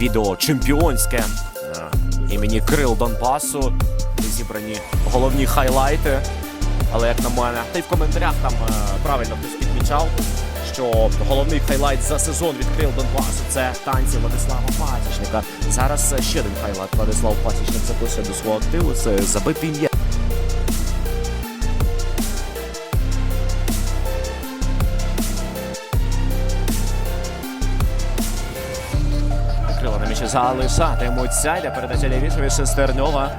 відео чемпіонське е, імені Крил Донбасу. Зібрані головні хайлайти. Але як на мене, та й в коментарях там е, правильно хтось підмічав, що головний хайлайт за сезон від Крил Донбасу це танці Владислава Пасічника. Зараз е, ще один хайлайт Владислав Пасічник записує до свого активу. Це забитий м'яч. Залишатимуться. Йде передача лівішові Шестерньова.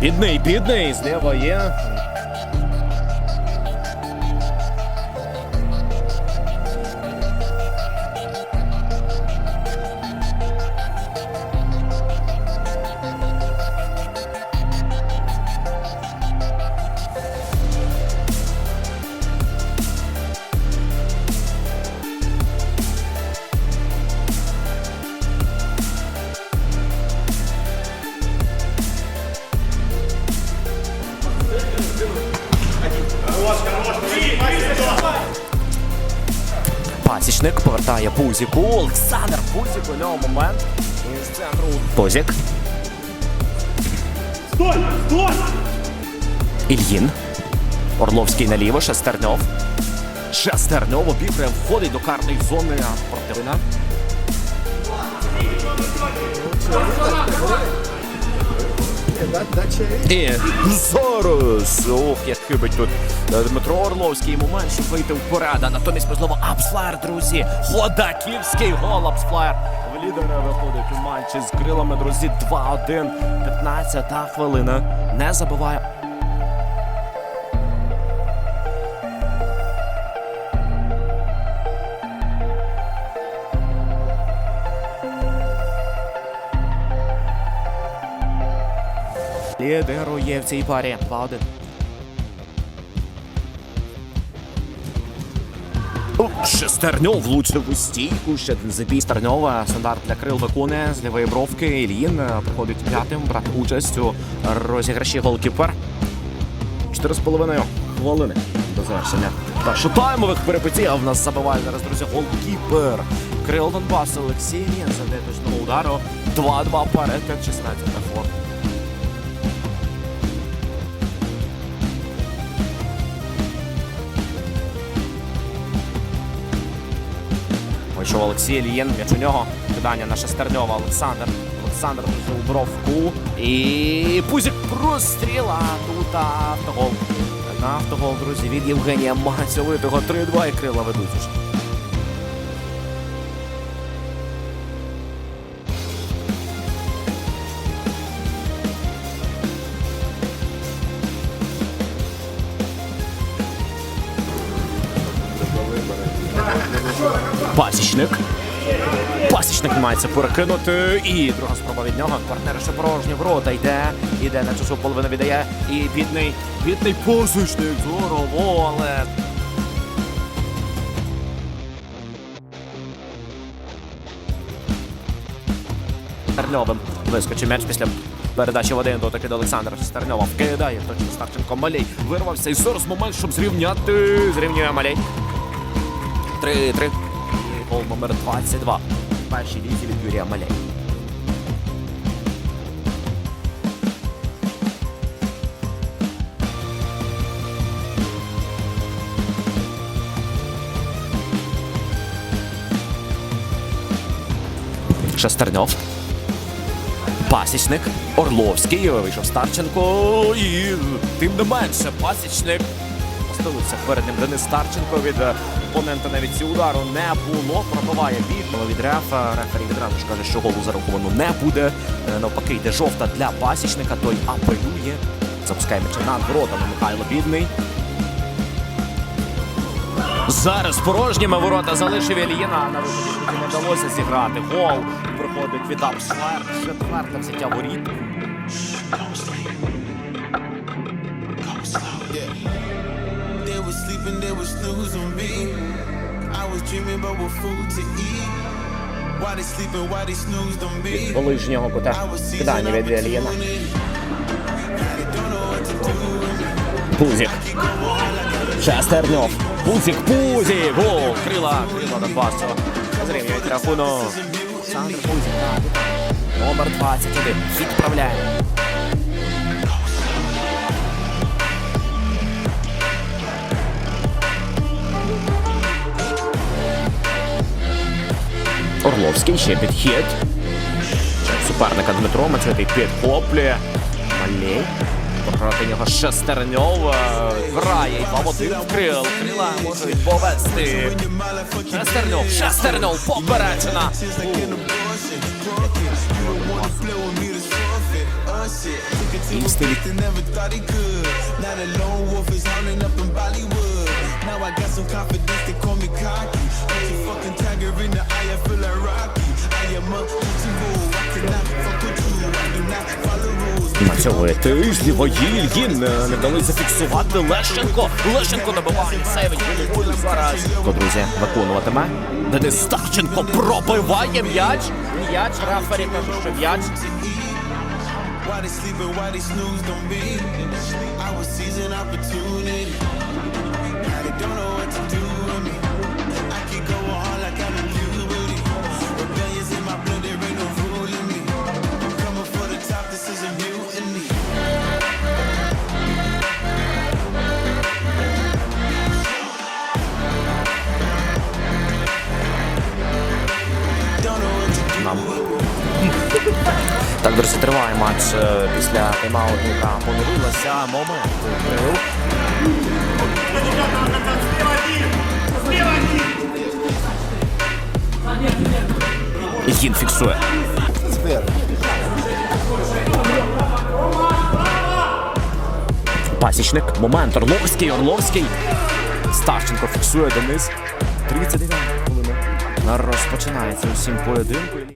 Бідний, бідний, зліва є. Пасічник повертає Пузіку. Олександр Пузік у нього момент. Із центру. Пузік. Стой! Стой! Ільїн. Орловський наліво. Шестерньов. Шестерньов обіграє, входить до карної зони противника. І Зорус. Ох, як хибить тут е, Дмитро Орловський момент, щоб вийти в порада. натомість, можливо, апсфлаєр, друзі. Ходаківський гол апсфлаєр. В лідера виходить у матчі з крилами, друзі. 2-1. 15-та хвилина. Не забуває. Лідерує в цій парі. 2-1. Шестерньов влучив у стійку. Ще один забій Стерньова. Стандарт для крил виконує з лівої бровки. Ільїн е, приходить п'ятим, брати участь у розіграші голкіпер. Чотири з половиною хвилини до завершення. Першу таймових перипетій, а в нас забиває зараз, друзі, голкіпер. Крил Донбас Олексій завдає точного удару. 2-2 перед 16 хвилин. Вийшов Олексій Ільєн, м'яч у нього. Кидання на Шестерньова. Олександр. Олександр у бровку. І Пузик простріла. Тут автогол. На автогол, друзі, від Євгенія Мацьовитого. 3-2 і крила ведуть уже. Пасічник. Пасічник мається перекинути. І друга спроба від нього. Партнер ще порожні ворота йде. Іде на часу половину віддає. І бідний, бідний пасічник. Здорово, але. Стерньовим вискочив м'яч після передачі в один дотики до Олександра Стерньова. Вкидає точно Старченко Малій. Вирвався і зараз момент, щоб зрівняти. Зрівнює Малій. 3-3. І гол номер 22. В першій лізі від Юрія Маляй. Шестерньов. Пасічник. Орловський. Вийшов Старченко. І тим не менше, пасічник Осталився перед ним Денис Старченко від е, опонента навіть ці удару не було. Пробиває бік, від рефа. Рефері відразу ж каже, що голу зараховано не буде. Е, Навпаки, йде жовта для пасічника. Той апелює. Запускає м'яча над воротами Михайло Бідний. Зараз порожніми ворота залишив Ілієна. На виході не вдалося зіграти. Гол проходить від Апслер. Четверте взяття воріт. Was sleeping, they was snoozing me. I was dreaming about what food to eat. Why they sleeping, why they snoozed on me? Ближнього кута I was кидання від Ілієна. opportunity. Don't know what to do with me. Пузік. Шестерньов. Пузік, Пузік. Гол. Крила. Крила Донбасу. Зрівнюють рахунок. Олександр Кузін. Номер 21. Відправляє. Орловський ще підхід. Суперника Дмитро Мацетий підхоплює. Малей. Проти нього Шестерньов. Грає і 2 в 1 в. Крила можуть повести. Шестерньов. Шестерньов. Попереджена. І в стилі They never thought he could. Now the lone wolf is hounding up in Bollywood. Now I got some confidence, they call me cocky. I'm too fucking tiger in the eye, I feel like Rocky. I am a pitbull, I cannot fuck with you. I do not follow rules. На цього тижні Ільїн е, не вдалося зафіксувати Лещенко. Лещенко набиває сейвить головою зараз. Друзі, виконуватиме. Денис Старченко пробиває м'яч. М'яч, Рафарі каже, що м'яч. Why they sleeping, why they snooze on me? I was seizing opportunity. Now they don't know what to do Так, друзі, триває матч е, після тайм-ауту, яка поновилася. Момент. Крил. Ільїн фіксує. Пасічник. Момент. Орловський. Орловський. Старченко фіксує Денис. 39 хвилина. Розпочинається усім поєдинку.